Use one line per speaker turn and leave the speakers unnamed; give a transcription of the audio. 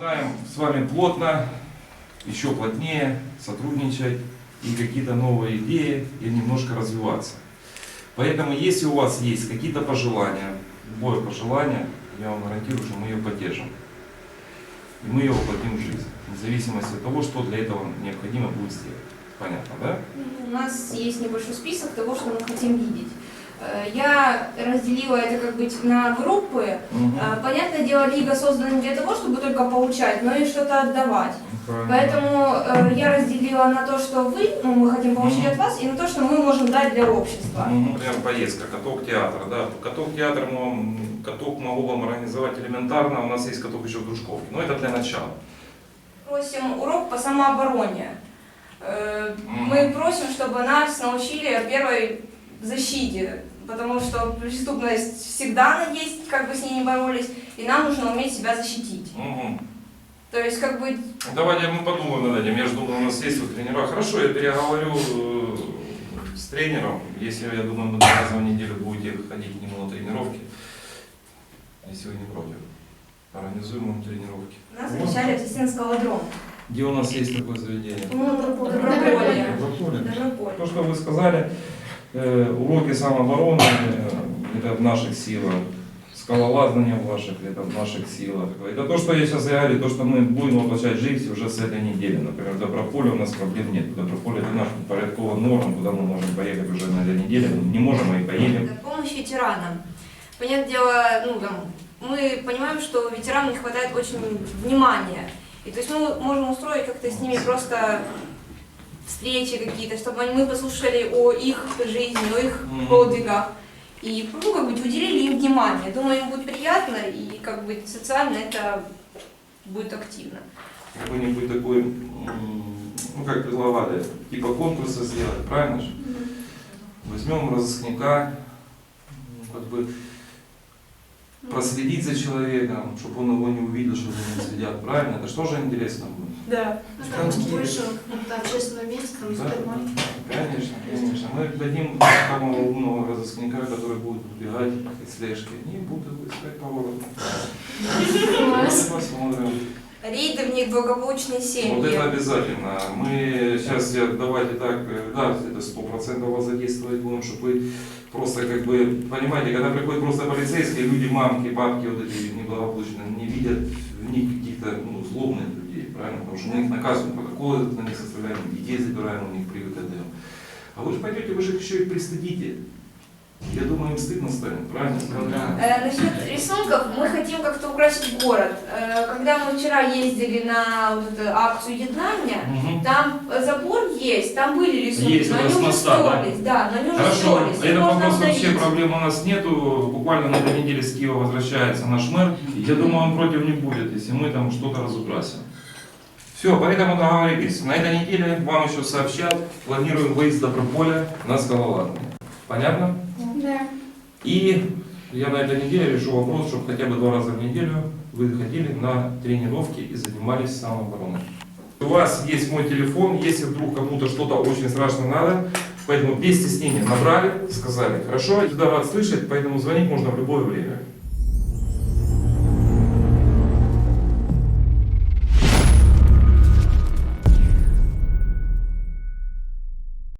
вами плотно, еще плотнее сотрудничать и какие-то новые идеи и немножко развиваться. Поэтому, если у вас есть какие-то пожелания, любое пожелание, я вам гарантирую, что мы ее поддержим. И мы ее воплотим в жизнь, в зависимости от того, что для этого необходимо будет сделать. Понятно, да?
У нас есть небольшой список того, что мы хотим видеть. Э, Я разделила это как бы на группы. Э, Понятное дело, лига создана не для того, чтобы только получать, но и что-то отдавать.
Правильно.
Поэтому э, я разделила на то, что вы, ну, мы хотим получить
Мгм.
от вас, и на то, что мы можем дать для общества.
Мгм. Например, поездка, каток театр, да. Каток театр, мы вам- каток могу вам организовать элементарно, у нас есть каток еще в Дружковке, но это для начала.
Просим урок по самообороне. Э. Мы просим, чтобы нас научили первой защите, потому что преступность всегда она есть, как бы с ней не боролись, и нам нужно уметь себя защитить.
Мгм.
То есть, как бы,
Давайте мы подумаем над этим. Я же думаю, у нас есть вот тренера. Хорошо, я переговорю э, с тренером. Если, я думаю, мы два раза в неделю будете ходить к нему на тренировки, если вы не против. Организуем ему тренировки.
нас обещали отвезти на скалодром.
Где у нас есть такое заведение?
Ну. Доброполье.
Доброполье. То, что вы сказали, уроки самообороны, э, это в наших силах. Скалолазание в ваших, это в наших силах. Это то, что я сейчас говорю, то, что мы будем воплощать жизнь уже с этой недели. Например, Доброполе у нас проблем нет. Доброполе это наш порядковый норм, куда мы можем поехать уже на этой неделе. Мы не можем, мы и поедем.
Помощь ветеранам. Понятное дело, ну, там, мы понимаем, что ветеранам не хватает очень внимания. И то есть мы можем устроить как-то с ними просто встречи какие-то, чтобы они- мы послушали о их жизни, о их
Мгм.
подвигах. И, ну, как бы уделили им внимание. Думаю, им будет приятно, и как бы социально это будет активно.
Какой-нибудь такой, ну как предлагали, типа конкурса сделать, правильно же? Возьмем разыскника, как бы проследить за человеком, чтобы он его не увидел, что за ним следят, правильно? Это что же интересно будет?
Да.
Ну, там больше какого-то общественного места, там,
Да. Конечно, конечно. Мы дадим самого умного разыскника, который будет убегать от слежки. Не буду искать поворот. Посмотрим.
Рейды в них благополучные
Вот
семьи.
это обязательно. Мы сейчас давайте так, э, да, это сто процентов вас задействовать будем, чтобы вы просто как бы, понимаете, когда приходят просто полицейские, люди, мамки, папки, вот эти неблагополучные, не видят в них каких-то ну, злобных людей, правильно? Потому что мы их наказываем, протоколы на них составляем, детей забираем у них при ВКД. А вы же пойдете, вы же еще и пристыдите. Я думаю, им стыдно станет, правильно?
Э, Насчет рисунков мы хотим как-то украсить город. Э, Когда мы вчера ездили на вот эту акцию Еднания,
Мгм.
там э, забор есть, там были рисунки,
Есть,
но
это
они
с
уже
моста, да?
стерлись. Да, но они уже
Хорошо,
стерлись. можно
вопрос вообще проблем у нас нету. Буквально на этой неделе с Киева возвращается наш мэр. Я думаю, он против не будет, если мы там что-то разукрасим. Все, поэтому договорились. На этой неделе вам еще сообщат, планируем выезд в Доброполя на скалолазание. Понятно? И я на этой неделе решу вопрос, чтобы хотя бы два раза в неделю вы ходили на тренировки и занимались самообороной. У вас есть мой телефон, если вдруг кому-то что-то очень страшно надо, поэтому без стеснения набрали, сказали, хорошо, я рад слышать, поэтому звонить можно в любое время.